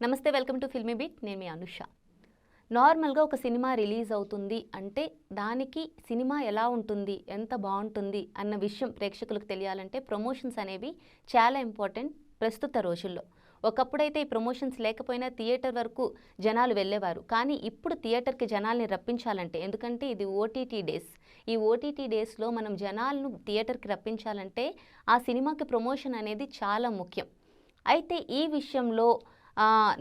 నమస్తే welcome to filmy beat. నేను మీ అనుష. నార్మల్గా ఒక సినిమా రిలీజ్ అవుతుంది అంటే దానికి సినిమా ఎలా ఉంటుంది ఎంత బాగుంటుంది అన్న విషయం ప్రేక్షకులకు తెలియాలంటే ప్రమోషన్స్ అనేవి చాలా ఇంపార్టెంట్ ప్రస్తుత రోజుల్లో. ఒకప్పుడైతే ఈ ప్రమోషన్స్ లేకపోయినా థియేటర్ వరకు జనాలు వెళ్ళేవారు. కానీ ఇప్పుడు థియేటర్కి జనాల్ని రప్పించాలంటే ఎందుకంటే ఇది ఓటీటీ డేస్. ఈ ఓటీటీ డేస్లో మనం జనాలను థియేటర్కి రప్పించాలంటే ఆ సినిమాకి ప్రమోషన్ అనేది చాలా ముఖ్యం. అయితే ఈ విషయంలో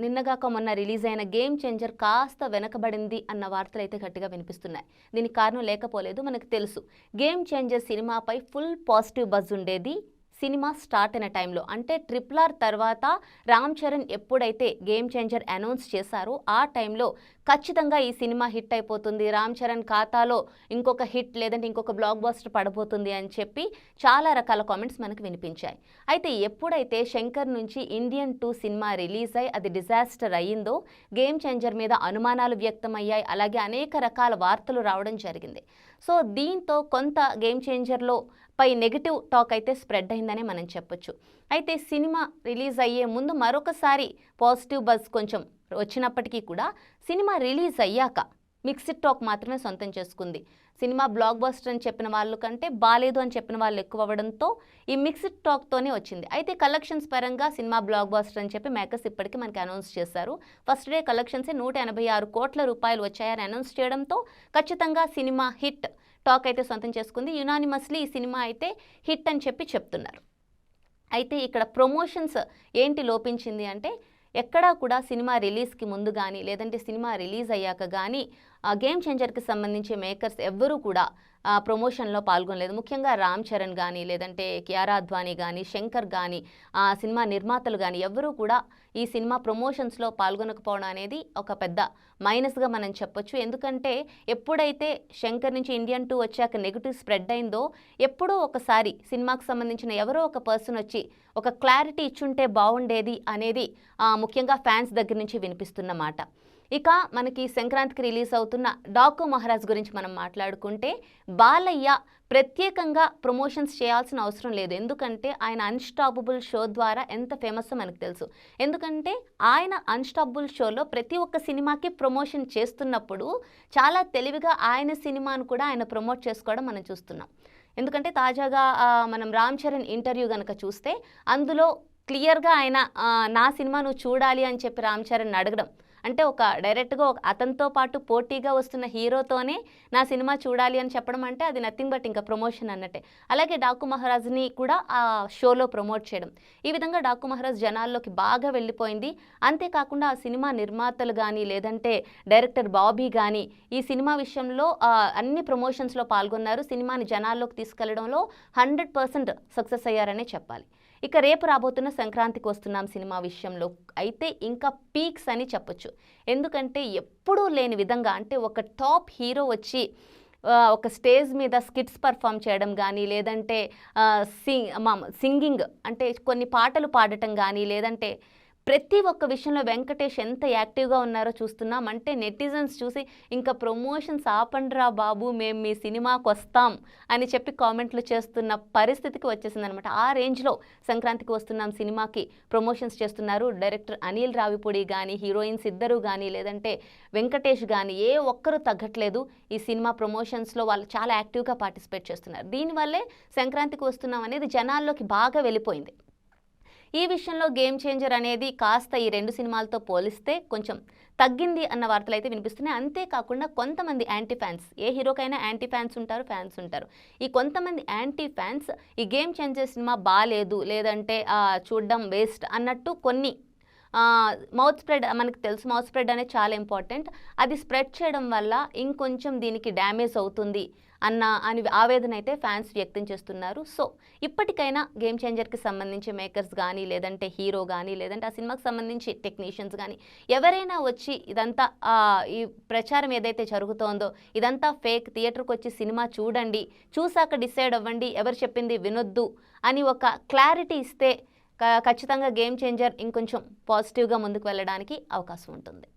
నిన్నగాక మొన్న రిలీజ్ అయిన గేమ్ చేంజర్ కాస్త వెనకబడింది అన్న వార్తలు అయితే గట్టిగా వినిపిస్తున్నాయి. దీనికి కారణం లేకపోలేదు మనకు తెలుసు. గేమ్ చేంజర్ సినిమాపై ఫుల్ పాజిటివ్ బజ్ ఉండేది సినిమా స్టార్ట్ అయిన టైంలో అంటే ట్రిపుల్ ఆర్ తర్వాత రామ్ చరణ్ ఎప్పుడైతే గేమ్ చేంజర్ అనౌన్స్ చేశారో ఆ టైంలో ఖచ్చితంగా ఈ సినిమా హిట్ అయిపోతుంది. రామ్ చరణ్ ఖాతాలో ఇంకొక హిట్ లేదంటే ఇంకొక బ్లాక్ బాస్టర్ పడబోతుంది అని చెప్పి చాలా రకాల కామెంట్స్ మనకు వినిపించాయి. అయితే ఎప్పుడైతే శంకర్ నుంచి ఇండియన్ టూ సినిమా రిలీజ్ అయి అది డిజాస్టర్ అయ్యిందో గేమ్ చేంజర్ మీద అనుమానాలు వ్యక్తమయ్యాయి. అలాగే అనేక రకాల వార్తలు రావడం జరిగింది. సో దీంతో కొంత గేమ్ చేంజర్లో పై నెగిటివ్ టాక్ అయితే స్ప్రెడ్ అయిందనే మనం చెప్పొచ్చు. అయితే సినిమా రిలీజ్ అయ్యే ముందు మరొకసారి పాజిటివ్ బజ్ కొంచెం వచ్చినప్పటికీ కూడా సినిమా రిలీజ్ అయ్యాక మిక్స్డ్ టాక్ మాత్రమే సొంతం చేసుకుంది. సినిమా బ్లాక్ బస్టర్ అని చెప్పిన వాళ్ళు కంటే బాలేదు అని చెప్పిన వాళ్ళు ఎక్కువ అవ్వడంతో ఈ మిక్స్డ్ టాక్తోనే వచ్చింది. అయితే కలెక్షన్స్ పరంగా సినిమా బ్లాక్ బస్టర్ అని చెప్పి మేకర్స్ ఇప్పటికీ మనకి అనౌన్స్ చేశారు. ఫస్ట్ డే కలెక్షన్సే నూట ఎనభై ఆరు కోట్ల రూపాయలు వచ్చాయని అనౌన్స్ చేయడంతో ఖచ్చితంగా సినిమా హిట్ టాక్ అయితే సొంతం చేసుకుంది. యునానిమస్లీ ఈ సినిమా అయితే హిట్ అని చెప్పి చెప్తున్నారు. అయితే ఇక్కడ ప్రమోషన్స్ ఏంటి లోపించింది అంటే ఎక్కడా కూడా సినిమా రిలీజ్కి ముందు కానీ లేదంటే సినిమా రిలీజ్ అయ్యాక కానీ గేమ్ చేంజర్కి సంబంధించి మేకర్స్ ఎవ్వరూ కూడా ఆ ప్రమోషన్లో పాల్గొనలేదు. ముఖ్యంగా రామ్ చరణ్ కానీ లేదంటే కియారా అద్వానీ కానీ శంకర్ కానీ ఆ సినిమా నిర్మాతలు కానీ ఎవ్వరూ కూడా ఈ సినిమా ప్రమోషన్స్లో పాల్గొనకపోవడం అనేది ఒక పెద్ద మైనస్గా మనం చెప్పొచ్చు. ఎందుకంటే ఎప్పుడైతే శంకర్ నుంచి ఇండియన్ టూ వచ్చాక నెగిటివ్ స్ప్రెడ్ అయిందో ఎప్పుడో ఒకసారి సినిమాకు సంబంధించిన ఎవరో ఒక పర్సన్ వచ్చి ఒక క్లారిటీ ఇచ్చుంటే బాగుండేది అనేది ముఖ్యంగా ఫ్యాన్స్ దగ్గర నుంచి వినిపిస్తున్నమాట ఇక మనకి సంక్రాంతికి రిలీజ్ అవుతున్న డాకు మహారాజ్ గురించి మనం మాట్లాడుకుంటే బాలయ్య ప్రత్యేకంగా ప్రమోషన్స్ చేయాల్సిన అవసరం లేదు. ఎందుకంటే ఆయన అన్స్టాపబుల్ షో ద్వారా ఎంత ఫేమస్ మనకు తెలుసు. ఎందుకంటే ఆయన అన్స్టాపబుల్ షోలో ప్రతి ఒక్క సినిమాకి ప్రమోషన్ చేస్తున్నప్పుడు చాలా తెలివిగా ఆయన సినిమాను కూడా ఆయన ప్రమోట్ చేసుకోవడం మనం చూస్తున్నాం. ఎందుకంటే తాజాగా మనం రామ్ చరణ్ ఇంటర్వ్యూ కనుక చూస్తే అందులో క్లియర్గా ఆయన నా సినిమా నువ్వు చూడాలి అని చెప్పి రామ్ చరణ్ అడగడం అంటే ఒక డైరెక్ట్గా ఒక అతనితో పాటు పోటీగా వస్తున్న హీరోతోనే నా సినిమా చూడాలి అని చెప్పడం అంటే అది నథింగ్ బట్ ఇంకా ప్రమోషన్ అన్నట్టే. అలాగే డాకు మహారాజ్ని కూడా ఆ షోలో ప్రమోట్ చేయడం. ఈ విధంగా డాకు మహారాజ్ జనాల్లోకి బాగా వెళ్ళిపోయింది. అంతేకాకుండా ఆ సినిమా నిర్మాతలు కానీ లేదంటే డైరెక్టర్ బాబీ కానీ ఈ సినిమా విషయంలో అన్ని ప్రమోషన్స్లో పాల్గొన్నారు. సినిమాని జనాల్లోకి తీసుకెళ్ళడంలో హండ్రెడ్ పర్సెంట్ సక్సెస్ అయ్యారనే చెప్పాలి. ఇక రేపు రాబోతున్న సంక్రాంతికి వస్తున్నాం సినిమా విషయంలో. అయితే ఇంకా పీక్స్ అని చెప్పొచ్చు. ఎందుకంటే ఎప్పుడూ లేని విధంగా అంటే ఒక టాప్ హీరో వచ్చి ఒక స్టేజ్ మీద స్కిట్స్ పర్ఫామ్ చేయడం కానీ లేదంటే సింగ్ మా- సింగింగ్ అంటే కొన్ని పాటలు పాడటం కానీ లేదంటే ప్రతి ఒక్క విషయంలో వెంకటేష్ ఎంత యాక్టివ్గా ఉన్నారో చూస్తున్నాం. అంటే నెటిజన్స్ చూసి ఇంకా ప్రమోషన్స్ ఆపండ్రా బాబు మేము మీ సినిమాకు వస్తాం అని చెప్పి కామెంట్లు చేస్తున్న పరిస్థితికి వచ్చేసింది అనమాట ఆ రేంజ్లో సంక్రాంతికి వస్తున్నాం సినిమాకి ప్రమోషన్స్ చేస్తున్నారు డైరెక్టర్ అనిల్ రావిపూడి కానీ హీరోయిన్స్ ఇద్దరు కానీ లేదంటే వెంకటేష్ కానీ ఏ ఒక్కరు తగ్గట్లేదు ఈ సినిమా ప్రమోషన్స్లో వాళ్ళు చాలా యాక్టివ్గా పార్టిసిపేట్ చేస్తున్నారు. దీనివల్లే సంక్రాంతికి వస్తున్నాం అనేది జనాల్లోకి బాగా వెళ్ళిపోయింది. ఈ విషయంలో గేమ్ చేంజర్ అనేది కాస్త ఈ రెండు సినిమాలతో పోలిస్తే కొంచెం తగ్గింది అన్న వార్తలు అయితే వినిపిస్తున్నాయి. అంతేకాకుండా కొంతమంది యాంటీ ఫ్యాన్స్ ఏ హీరోకైనా యాంటీ ఫ్యాన్స్ ఉంటారు ఫ్యాన్స్ ఉంటారు. ఈ కొంతమంది యాంటీ ఫ్యాన్స్ ఈ గేమ్ చేంజర్ సినిమా బాగాలేదు లేదంటే చూడడం వేస్ట్ అన్నట్టు కొన్ని మౌత్ స్ప్రెడ్ మనకు తెలుసు మౌత్ స్ప్రెడ్ అనేది చాలా ఇంపార్టెంట్ అది స్ప్రెడ్ చేయడం వల్ల ఇంకొంచెం దీనికి డ్యామేజ్ అవుతుంది అన్న అని ఆవేదన అయితే ఫ్యాన్స్ వ్యక్తం చేస్తున్నారు. సో ఇప్పటికైనా గేమ్ చేంజర్కి సంబంధించి మేకర్స్ కానీ లేదంటే హీరో కానీ లేదంటే ఆ సినిమాకి సంబంధించి టెక్నీషియన్స్ కానీ ఎవరైనా వచ్చి ఇదంతా ఈ ప్రచారం ఏదైతే జరుగుతోందో ఇదంతా ఫేక్ థియేటర్కి వచ్చి సినిమా చూడండి చూసాక డిసైడ్ అవ్వండి ఎవరు చెప్పింది వినొద్దు అని ఒక క్లారిటీ ఇస్తే ఖచ్చితంగా గేమ్ చేంజర్ ఇంకొంచెం పాజిటివ్గా ముందుకు వెళ్ళడానికి అవకాశం ఉంటుంది.